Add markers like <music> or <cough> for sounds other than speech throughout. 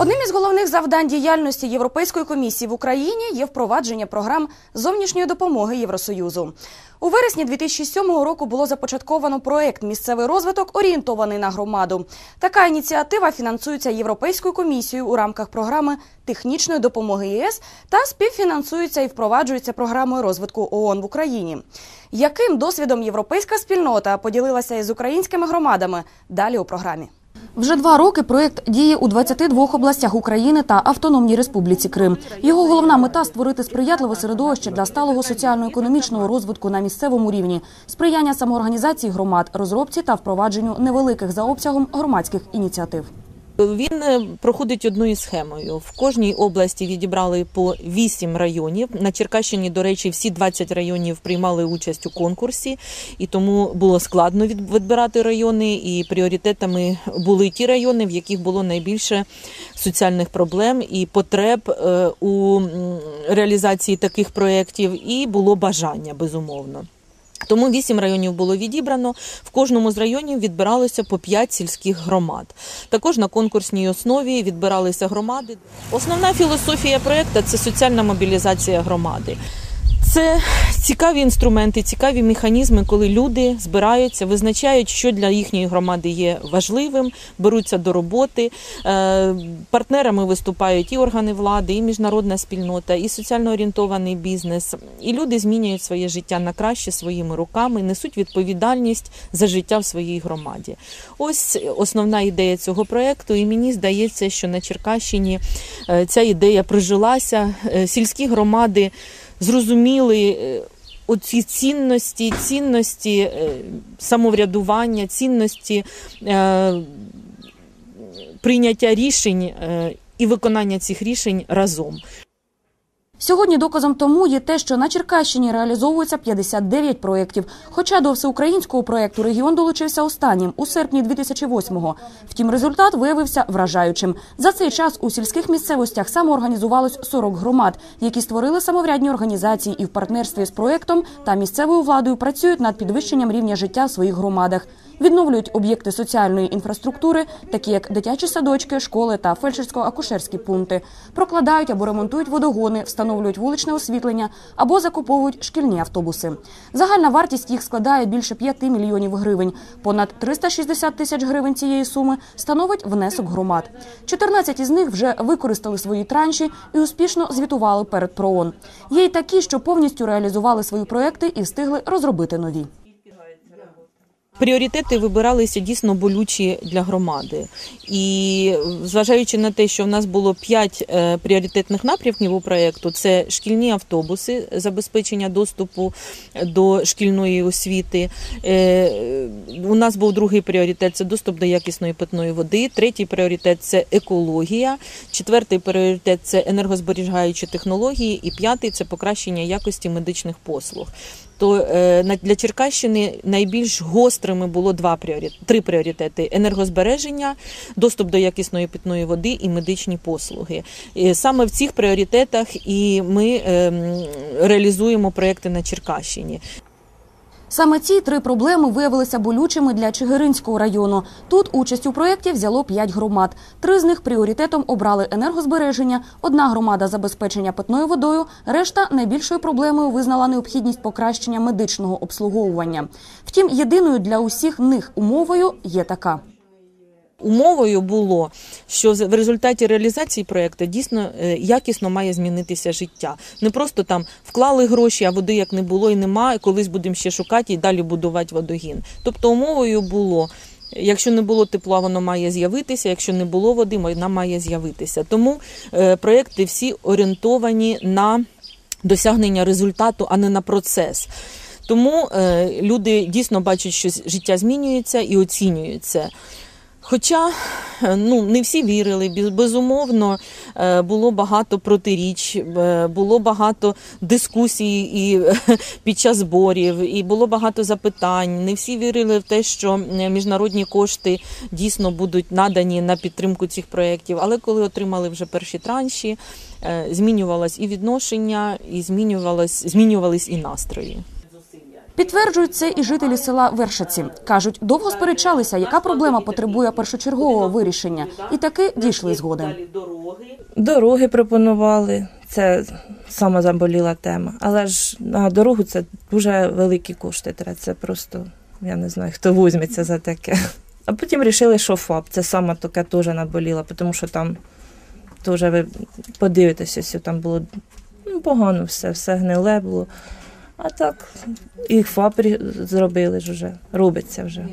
Одним із головних завдань діяльності Європейської комісії в Україні є впровадження програм зовнішньої допомоги Євросоюзу. У вересні 2007 року було започатковано проект Місцевий розвиток орієнтований на громаду. Така ініціатива фінансується Європейською комісією у рамках програми технічної допомоги ЄС та співфінансується і впроваджується програмою розвитку ООН в Україні. Яким досвідом європейська спільнота поділилася із українськими громадами? Далі у програмі. Вже два роки проєкт діє у 22 областях України та Автономній Республіці Крим. Його головна мета створити сприятливе середовище для сталого соціально-економічного розвитку на місцевому рівні, сприяння самоорганізації громад, розробці та впровадженню невеликих за обсягом громадських ініціатив. Він е, проходить одною схемою. В кожній області відібрали по 8 районів. На Черкащині, до речі, всі 20 районів приймали участь у конкурсі, і тому було складно відбирати райони. І пріоритетами були ті райони, в яких було найбільше соціальних проблем і потреб е, у реалізації таких проєктів, і було бажання безумовно. Тому вісім районів було відібрано. В кожному з районів відбиралося по п'ять сільських громад. Також на конкурсній основі відбиралися громади. Основна філософія проекту це соціальна мобілізація громади. Це цікаві інструменти, цікаві механізми, коли люди збираються, визначають, що для їхньої громади є важливим, беруться до роботи. Е, Партнерами виступають і органи влади, і міжнародна спільнота, і соціально орієнтований бізнес. І люди змінюють своє життя на краще своїми руками, несуть відповідальність за життя в своїй громаді. Ось основна ідея цього проекту. І мені здається, що на Черкащині е, ця ідея прижилася. Е, Сільські громади зрозуміли е, оці цінності, цінності е, самоврядування, цінності е, прийняття рішень і виконання цих рішень разом. Сьогодні доказом тому є те, що на Черкащині реалізовується 59 проєктів. Хоча до всеукраїнського проєкту регіон долучився останнім у серпні 2008-го. Втім, результат виявився вражаючим. За цей час у сільських місцевостях самоорганізувалось 40 громад, які створили самоврядні організації і в партнерстві з проєктом та місцевою владою працюють над підвищенням рівня життя в своїх громадах. Відновлюють об'єкти соціальної інфраструктури, такі як дитячі садочки, школи та фельдшерсько-акушерські пункти, прокладають або ремонтують водогони, встановлюють вуличне освітлення або закуповують шкільні автобуси. Загальна вартість їх складає більше 5 мільйонів гривень. Понад 360 тисяч гривень цієї суми становить внесок громад. 14 із них вже використали свої транші і успішно звітували перед ПРООН. Є й такі, що повністю реалізували свої проекти і встигли розробити нові. Пріоритети вибиралися дійсно болючі для громади, і зважаючи на те, що в нас було п'ять е, пріоритетних напрямків у проєкту, це шкільні автобуси, забезпечення доступу до шкільної освіти. Е, У нас був другий пріоритет це доступ до якісної питної води. Третій пріоритет це екологія. Четвертий пріоритет це енергозберігаючі технології. І п'ятий це покращення якості медичних послуг. То е, для Черкащини найбільш гострими було два пріоритети, три пріоритети: енергозбереження, доступ до якісної питної води і медичні послуги. Саме в цих пріоритетах і ми ем, реалізуємо проекти на Черкащині. Саме ці три проблеми виявилися болючими для Чигиринського району. Тут участь у проєкті взяло п'ять громад. Три з них пріоритетом обрали енергозбереження, одна громада забезпечення питною водою, решта найбільшою проблемою визнала необхідність покращення медичного обслуговування. Втім, єдиною для усіх них умовою є така. Умовою було, що в результаті реалізації проекту дійсно е, якісно має змінитися життя. Не просто там вклали гроші, а води як не було і нема, і колись будемо ще шукати і далі будувати водогін. Тобто умовою було. Якщо не було тепла, воно має з'явитися. Якщо не було води, вона має з'явитися. Тому е, проекти всі орієнтовані на досягнення результату, а не на процес. Тому е, люди дійсно бачать, що життя змінюється і оцінюють це. Хоча е, ну не всі вірили, безумовно е, було багато протиріч, е, було багато дискусій і <laughs> під час зборів, і було багато запитань. Не всі вірили в те, що міжнародні кошти дійсно будуть надані на підтримку цих проєктів. Але коли отримали вже перші транші, змінювалось і відношення, і змінювалось, змінювались і настрої. Підтверджують це і жителі села Вершиці. Кажуть, довго сперечалися, яка проблема потребує першочергового вирішення, і таки дійшли згоди. Дороги пропонували. Це сама заболіла тема. Але ж на дорогу це дуже великі кошти. Це просто я не знаю, хто візьметься за таке. А потім вирішили, що ФАП. Це саме таке теж наболіла, тому що там теж ви подивитеся, що там було ну, погано все, все гниле було. А так, і ФАП рі- зробили ж вже, робиться вже.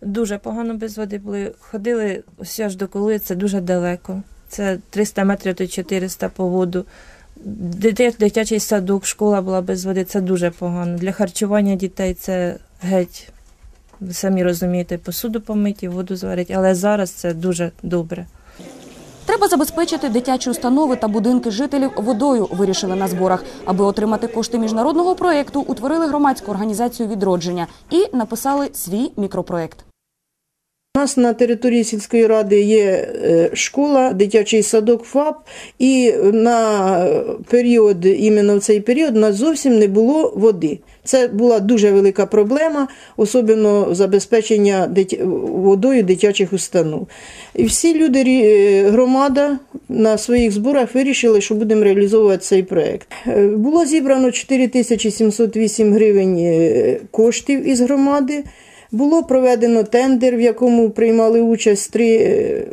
Дуже погано без води були. Ходили ось аж до коли, це дуже далеко. Це 300 метрів то 400 по воду. Дитя- Дитячий садок, школа була без води, це дуже погано. Для харчування дітей це геть. Ви самі розумієте, посуду помиті, воду зварять, але зараз це дуже добре. Треба забезпечити дитячі установи та будинки жителів водою. Вирішили на зборах. Аби отримати кошти міжнародного проєкту, утворили громадську організацію відродження і написали свій мікропроєкт. У нас на території сільської ради є е, школа, дитячий садок ФАП, і на період, іменно в цей період, у нас зовсім не було води. Це була дуже велика проблема, особливо забезпечення водою дитячих установ. І всі люди, е, громада на своїх зборах вирішили, що будемо реалізовувати цей проєкт. Е, Було зібрано 4708 гривень коштів із громади. Було проведено тендер, в якому приймали участь три е,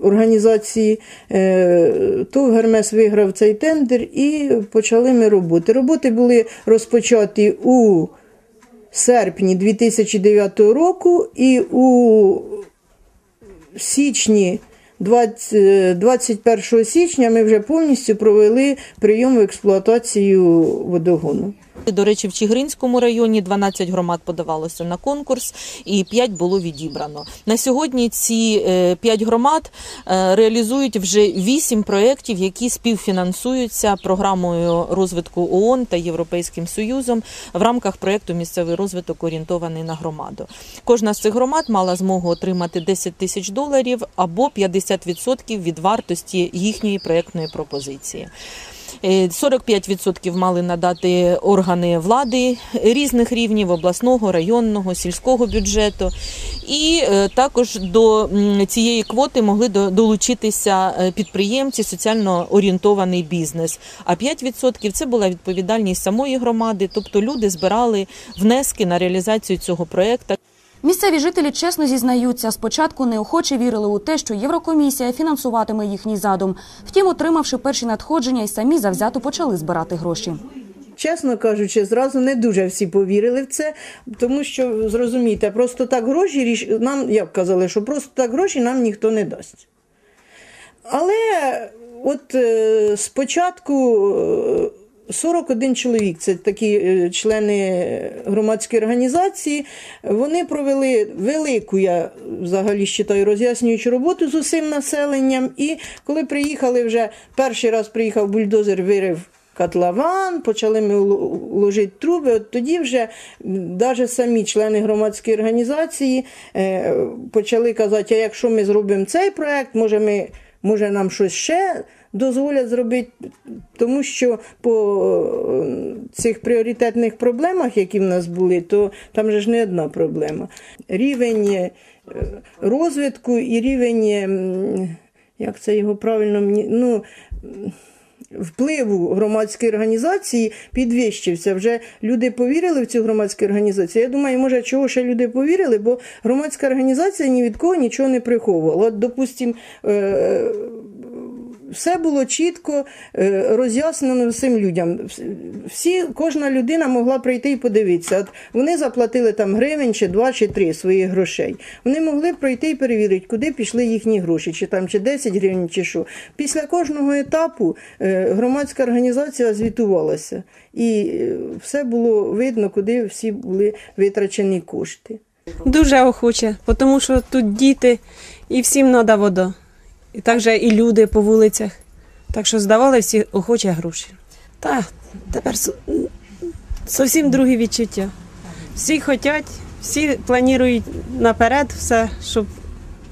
організації. Е, ТОВ Гермес виграв цей тендер і почали ми роботи. Роботи були розпочаті у серпні 2009 року і у січні 20, 21 січня ми вже повністю провели прийом в експлуатацію водогону. До речі, в Чигиринському районі 12 громад подавалося на конкурс, і 5 було відібрано. На сьогодні ці 5 громад е, реалізують вже 8 проєктів, які співфінансуються програмою розвитку ООН та Європейським Союзом в рамках проєкту Місцевий розвиток орієнтований на громаду. Кожна з цих громад мала змогу отримати 10 тисяч доларів або 50% від вартості їхньої проєктної пропозиції. Е, 45% мали надати органи влади різних рівнів обласного, районного, сільського бюджету. І е, також до цієї квоти могли долучитися е, підприємці, соціально орієнтований бізнес. А 5% це була відповідальність самої громади, тобто люди збирали внески на реалізацію цього проекту. Місцеві жителі чесно зізнаються, спочатку неохоче вірили у те, що Єврокомісія фінансуватиме їхній задум. Втім, отримавши перші надходження, і самі завзято почали збирати гроші. Чесно кажучи, зразу не дуже всі повірили в це, тому що зрозумійте, просто так гроші нам як казали, що просто так гроші нам ніхто не дасть. Але от е, спочатку е, 41 чоловік, це такі е, члени громадської організації, вони провели велику, я взагалі вважаю, роз'яснюючу роботу з усім населенням. І коли приїхали вже перший раз приїхав бульдозер, вирив котлован, почали ми ложити труби. От тоді вже навіть самі члени громадської організації е, почали казати, а якщо ми зробимо цей проект, може, ми, може нам щось ще дозволять зробити, тому що по е, цих пріоритетних проблемах, які в нас були, то там же ж не одна проблема. Рівень е, розвитку і рівень, е, як це його правильно ну, впливу громадської організації підвищився. Вже люди повірили в цю громадську організацію. Я думаю, може, чого ще люди повірили, бо громадська організація ні від кого нічого не приховувала. От, допустим, е, все було чітко е, роз'яснено всім людям. Всі, кожна людина могла прийти і подивитися. От вони заплатили там гривень чи два, чи три своїх грошей. Вони могли пройти і перевірити, куди пішли їхні гроші, чи там чи 10 гривень, чи що. Після кожного етапу е, громадська організація звітувалася, і е, все було видно, куди всі були витрачені кошти. Дуже охоче, тому що тут діти і всім треба вода. І також і люди по вулицях. Так що здавали всі охоче гроші. Та тепер зовсім другі відчуття. Всі хочуть, всі планують наперед все, щоб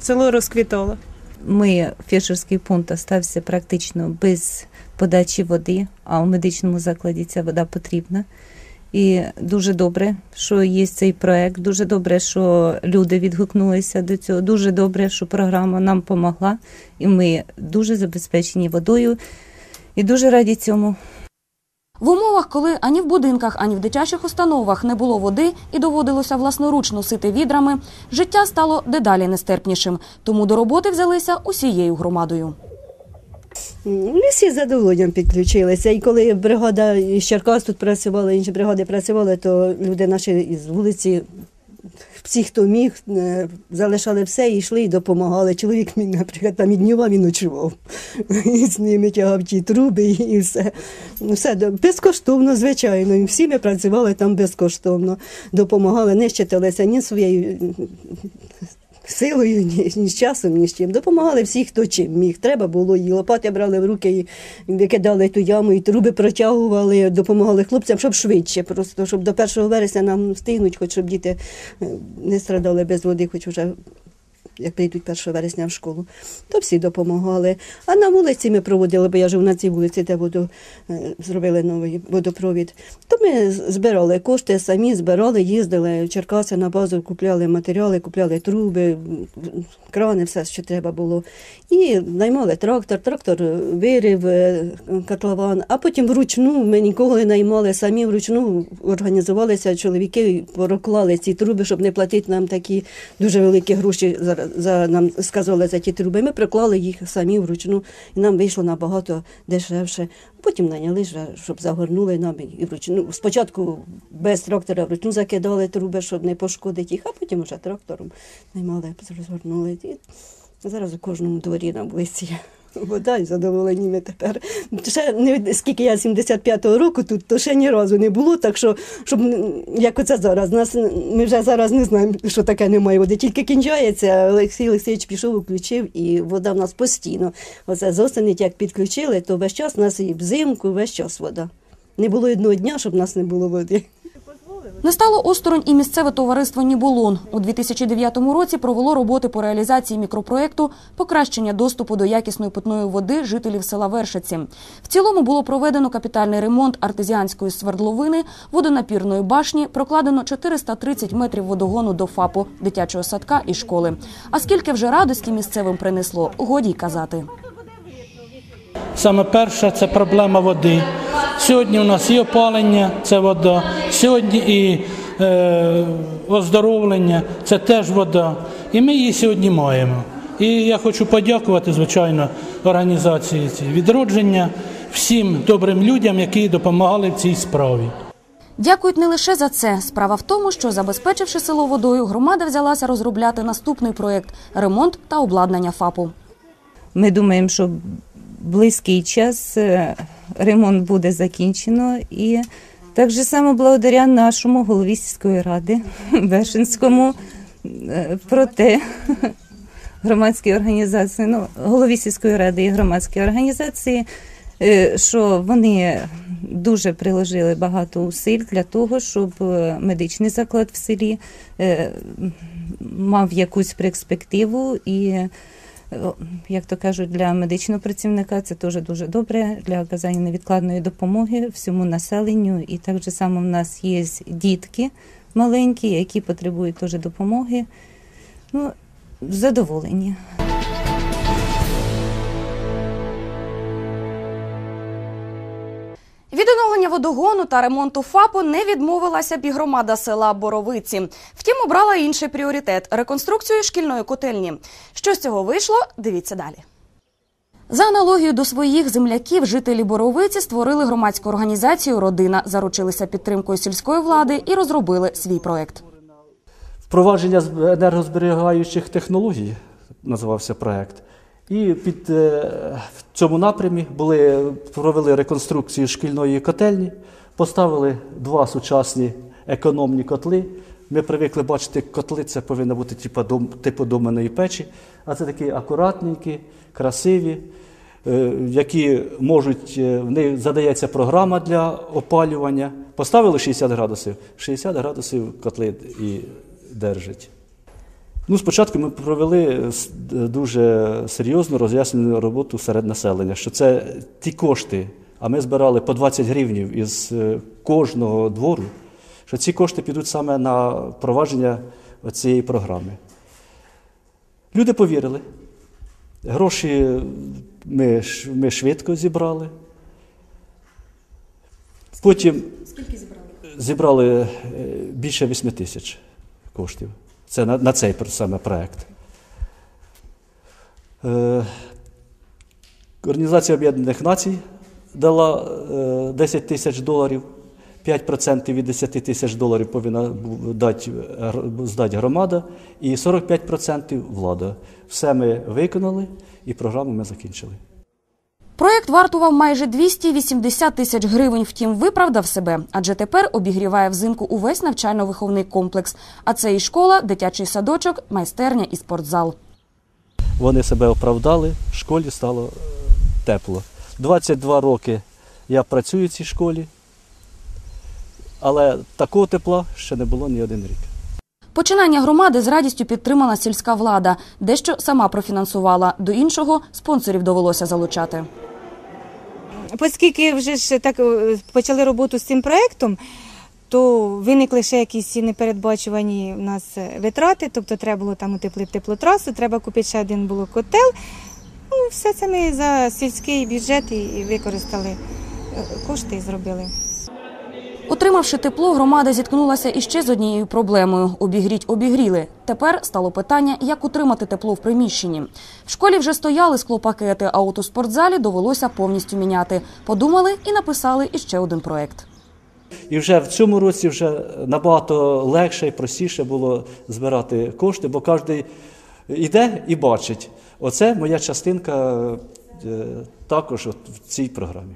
село розквітало. Ми фельдшерський пункт остався практично без подачі води, а у медичному закладі ця вода потрібна. І дуже добре, що є цей проект. Дуже добре, що люди відгукнулися до цього. Дуже добре, що програма нам допомогла, і ми дуже забезпечені водою і дуже раді цьому. В умовах, коли ані в будинках, ані в дитячих установах не було води і доводилося власноруч носити відрами, життя стало дедалі нестерпнішим. Тому до роботи взялися усією громадою. Ну, всі з задоволенням підключилися. І коли бригада із Черкас тут працювала, інші бригади працювали, то люди наші із вулиці, всі, хто міг, е, залишали все і йшли і допомагали. Чоловік мій, наприклад, там і днював, і ночував. <laughs> І з ними тягав ті труби і все. Ну, Все безкоштовно, звичайно. І всі ми працювали там безкоштовно. Допомагали, не щиталися ні своєю силою, ні, ні з часом, ні з чим. Допомагали всі, хто чим міг. Треба було і лопати брали в руки, і викидали ту яму, і труби протягували, допомагали хлопцям, щоб швидше, просто щоб до 1 вересня нам встигнуть, хоч щоб діти е, не страдали без води, хоч вже. Як прийдуть 1 вересня в школу, то всі допомагали. А на вулиці ми проводили, бо я живу на цій вулиці, де воду, е, зробили новий водопровід. То ми збирали кошти, самі збирали, їздили в Черкаси на базу, купляли матеріали, купляли труби, крани, все, що треба було. І наймали трактор, трактор вирив е, котлован, а потім вручну ми нікого не наймали, самі вручну організувалися чоловіки, проклали ці труби, щоб не платити нам такі дуже великі гроші за, за нам сказали за ті труби. Ми приклали їх самі вручну, і нам вийшло набагато дешевше. Потім наняли, щоб загорнули нам і вручну. Спочатку без трактора вручну закидали труби, щоб не пошкодити їх, а потім вже трактором наймали, розгорнули. І зараз у кожному дворі на вулиці. Вода і задоволені ми тепер. Ще не скільки я 75-го року тут, то ще ні разу не було, так що, щоб як оце зараз. Нас ми вже зараз не знаємо, що таке немає води. Тільки кінчається. Олексій Олексійович пішов, включив, і вода в нас постійно. Оце з осені, як підключили, то весь час у нас і взимку, весь час вода. Не було одного дня, щоб в нас не було води. Не стало осторонь і місцеве товариство Нібулон. У 2009 році провело роботи по реалізації мікропроєкту покращення доступу до якісної питної води жителів села Вершиці. В цілому було проведено капітальний ремонт артезіанської свердловини, водонапірної башні, прокладено 430 метрів водогону до ФАПу, дитячого садка і школи. А скільки вже радості місцевим принесло, годі й казати. Саме перше це проблема води. Сьогодні у нас і опалення, це вода, сьогодні і е, оздоровлення, це теж вода. І ми її сьогодні маємо. І я хочу подякувати, звичайно, організації ці відродження, всім добрим людям, які допомагали в цій справі. Дякують не лише за це. Справа в тому, що забезпечивши село водою, громада взялася розробляти наступний проєкт ремонт та обладнання ФАПу. Ми думаємо, що близький час е, ремонт буде закінчено. І так же само благодаря нашому голові сільської ради <laughs> Вешенському е, про те, <laughs> громадській організації, ну, голові сільської ради і громадські організації, е, що вони дуже приложили багато усиль для того, щоб медичний заклад в селі мав якусь перспективу і. Як то кажуть, для медичного працівника це теж дуже добре для оказання невідкладної допомоги всьому населенню. І так же само в нас є дітки маленькі, які потребують теж допомоги. Ну, задоволені. Від оновлення водогону та ремонту ФАПу не відмовилася б і громада села Боровиці. Втім, обрала інший пріоритет реконструкцію шкільної котельні. Що з цього вийшло? Дивіться далі. За аналогією до своїх земляків, жителі Боровиці створили громадську організацію Родина, заручилися підтримкою сільської влади і розробили свій проект. Впровадження енергозберігаючих технологій називався проект. І під е, в цьому напрямі були, провели реконструкцію шкільної котельні, поставили два сучасні економні котли. Ми привикли бачити, котли це повинно бути типу, дом, типу доменної печі, а це такі акуратненькі, красиві, е, які можуть, е, в них задається програма для опалювання. Поставили 60 градусів, 60 градусів котли і держать. Ну, спочатку ми провели е, д- дуже серйозну роз'яснену роботу серед населення, що це ті кошти, а ми збирали по 20 гривнів із е, кожного двору, що ці кошти підуть саме на провадження цієї програми. Люди повірили. Гроші ми, ми швидко зібрали. Потім зібрали е, більше 8 тисяч коштів. Це на, на цей саме проект. Е, Організація Об'єднаних Націй дала е, 10 тисяч доларів. 5% від 10 тисяч доларів повинна дати, здати громада і 45% влада. Все ми виконали і програму ми закінчили. Проєкт вартував майже 280 тисяч гривень, втім виправдав себе, адже тепер обігріває взимку увесь навчально-виховний комплекс. А це і школа, дитячий садочок, майстерня і спортзал. Вони себе оправдали, в школі стало е, тепло. 22 роки я працюю в цій школі, але такого тепла ще не було ні один рік. Починання громади з радістю підтримала сільська влада, дещо сама профінансувала. До іншого спонсорів довелося залучати. Оскільки вже ж так е, почали роботу з цим проєктом, то виникли ще якісь непередбачувані в нас е, витрати, тобто треба було там утеплити теплотрасу, треба купити ще один було котел. Ну, все це ми за сільський бюджет і і використали е, кошти і зробили. Отримавши тепло, громада зіткнулася іще з однією проблемою: обігріть обігріли. Тепер стало питання, як утримати тепло в приміщенні. В школі вже стояли склопакети, а от у спортзалі довелося повністю міняти. Подумали і написали іще один проект. І вже в цьому році вже набагато легше і простіше було збирати кошти, бо кожен йде і бачить. Оце моя частинка е, також в цій програмі.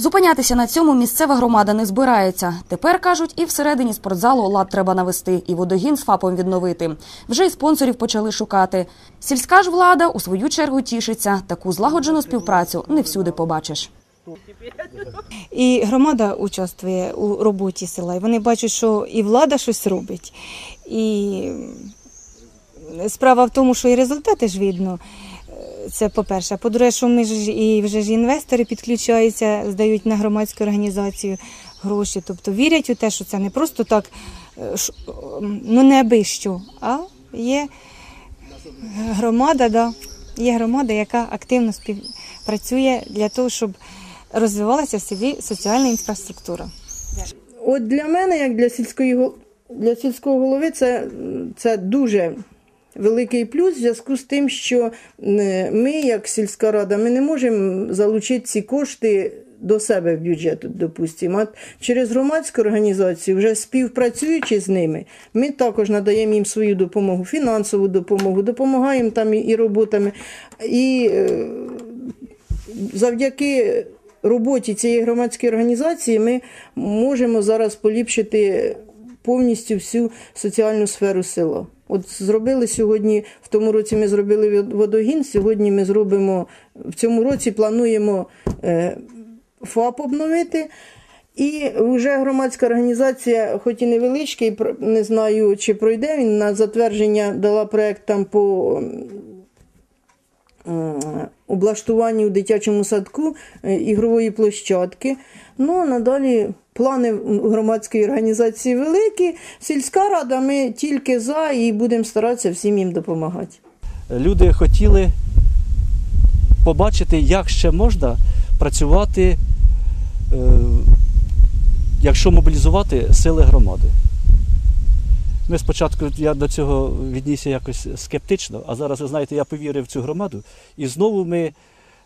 Зупинятися на цьому місцева громада не збирається. Тепер кажуть, і всередині спортзалу лад треба навести, і водогін з ФАПом відновити. Вже й спонсорів почали шукати. Сільська ж влада у свою чергу тішиться. Таку злагоджену співпрацю не всюди побачиш. І громада участвує у роботі села. І вони бачать, що і влада щось робить. І справа в тому, що і результати ж видно. Це по-перше. По-друге, що ми ж і вже ж інвестори підключаються, здають на громадську організацію гроші. Тобто вірять у те, що це не просто так, е, ну не аби що, а є громада, да, є громада, яка активно співпрацює для того, щоб розвивалася в селі соціальна інфраструктура. От для мене, як для сільської для сільського голови, це, це дуже великий плюс в зв'язку з тим, що е, ми, як сільська рада, ми не можемо залучити ці кошти до себе в бюджет, допустимо. А через громадську організацію, вже співпрацюючи з ними, ми також надаємо їм свою допомогу, фінансову допомогу, допомагаємо там і, роботами. І е, завдяки роботі цієї громадської організації ми можемо зараз поліпшити повністю всю соціальну сферу села. От зробили сьогодні, в тому році ми зробили водогін, сьогодні ми зробимо, в цьому році плануємо е, ФАП обновити. І вже громадська організація, хоч і невеличкий, не знаю, чи пройде він на затвердження, дала проект там по облаштуванню у дитячому садку е, ігрової площадки. Ну, а надалі плани громадської організації великі. Сільська рада, ми тільки за і будемо старатися всім їм допомагати. Люди хотіли побачити, як ще можна працювати, е, якщо мобілізувати сили громади. Ми спочатку я до цього віднісся якось скептично, а зараз, ви знаєте, я повірив в цю громаду. І знову ми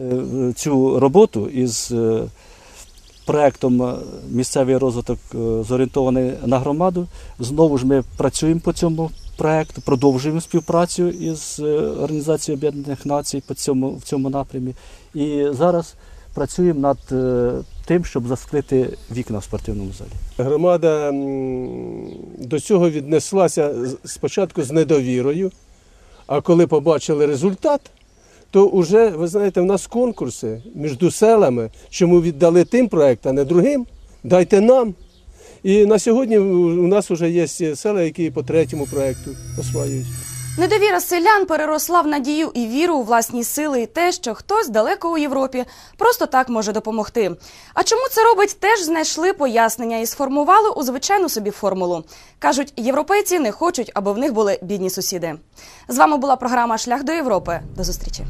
е, цю роботу із е, проектом е, місцевий розвиток е, зорієнтований на громаду. Знову ж ми працюємо по цьому проекту, продовжуємо співпрацю із е, Організацією Об'єднаних Націй по цьому, в цьому напрямі. І зараз працюємо над тим, щоб засклити вікна в спортивному залі. Громада до цього віднеслася спочатку з недовірою, а коли побачили результат, то вже, ви знаєте, в нас конкурси між селами, чому віддали тим проект, а не другим, дайте нам. І на сьогодні у нас вже є села, які по третьому проекту осваюють. Недовіра селян переросла в надію і віру у власні сили, і те, що хтось далеко у Європі просто так може допомогти. А чому це робить, теж знайшли пояснення і сформували у звичайну собі формулу. кажуть, європейці не хочуть, аби в них були бідні сусіди. З вами була програма Шлях до Європи. До зустрічі.